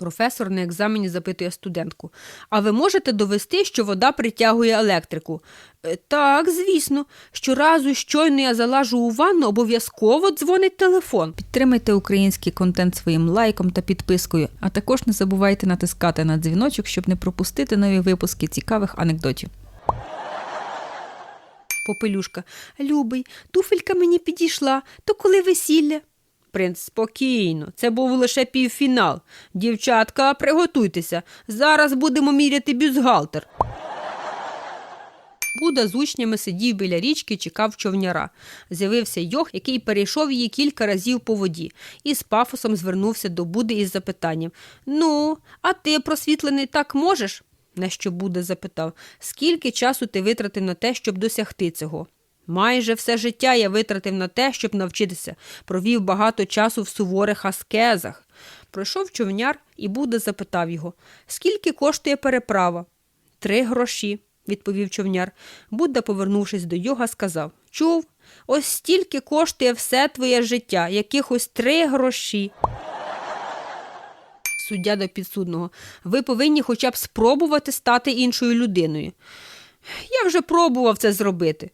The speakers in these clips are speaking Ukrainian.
Професор на екзамені запитує студентку. А ви можете довести, що вода притягує електрику? «Е, Так, звісно. Щоразу, щойно я залажу у ванну, обов'язково дзвонить телефон. Підтримайте український контент своїм лайком та підпискою, а також не забувайте натискати на дзвіночок, щоб не пропустити нові випуски цікавих анекдотів. Попелюшка. Любий, туфелька мені підійшла, то коли весілля? Принц, спокійно, це був лише півфінал. Дівчатка, приготуйтеся. Зараз будемо міряти бюстгальтер. Буда з учнями сидів біля річки, чекав човняра. З'явився Йох, який перейшов її кілька разів по воді, і з пафосом звернувся до Буди із запитанням: Ну, а ти, просвітлений, так можеш? На що Буда запитав, скільки часу ти витратив на те, щоб досягти цього? Майже все життя я витратив на те, щоб навчитися, провів багато часу в суворих аскезах. Пройшов човняр, і Будда запитав його, скільки коштує переправа? Три гроші, відповів човняр. Будда, повернувшись до йога, сказав Чув, ось стільки коштує все твоє життя, якихось три гроші. Суддя до підсудного. Ви повинні хоча б спробувати стати іншою людиною. Я вже пробував це зробити.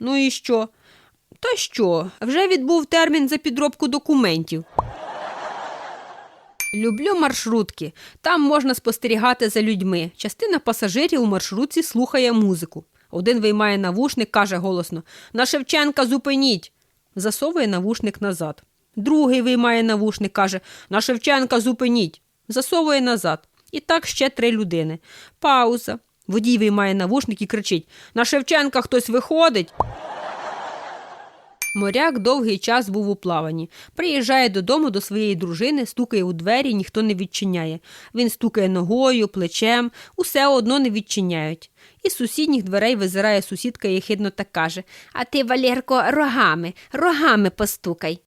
Ну і що? Та що? Вже відбув термін за підробку документів. Люблю маршрутки. Там можна спостерігати за людьми. Частина пасажирів у маршрутці слухає музику. Один виймає навушник, каже голосно: На Шевченка зупиніть. Засовує навушник назад. Другий виймає навушник, каже: На Шевченка зупиніть. Засовує назад. І так ще три людини. Пауза. Водій виймає навушник і кричить: На Шевченка хтось виходить. Моряк довгий час був у плаванні. Приїжджає додому до своєї дружини, стукає у двері, ніхто не відчиняє. Він стукає ногою, плечем, усе одно не відчиняють. Із сусідніх дверей визирає сусідка і хидно так каже А ти, Валерко, рогами, рогами постукай.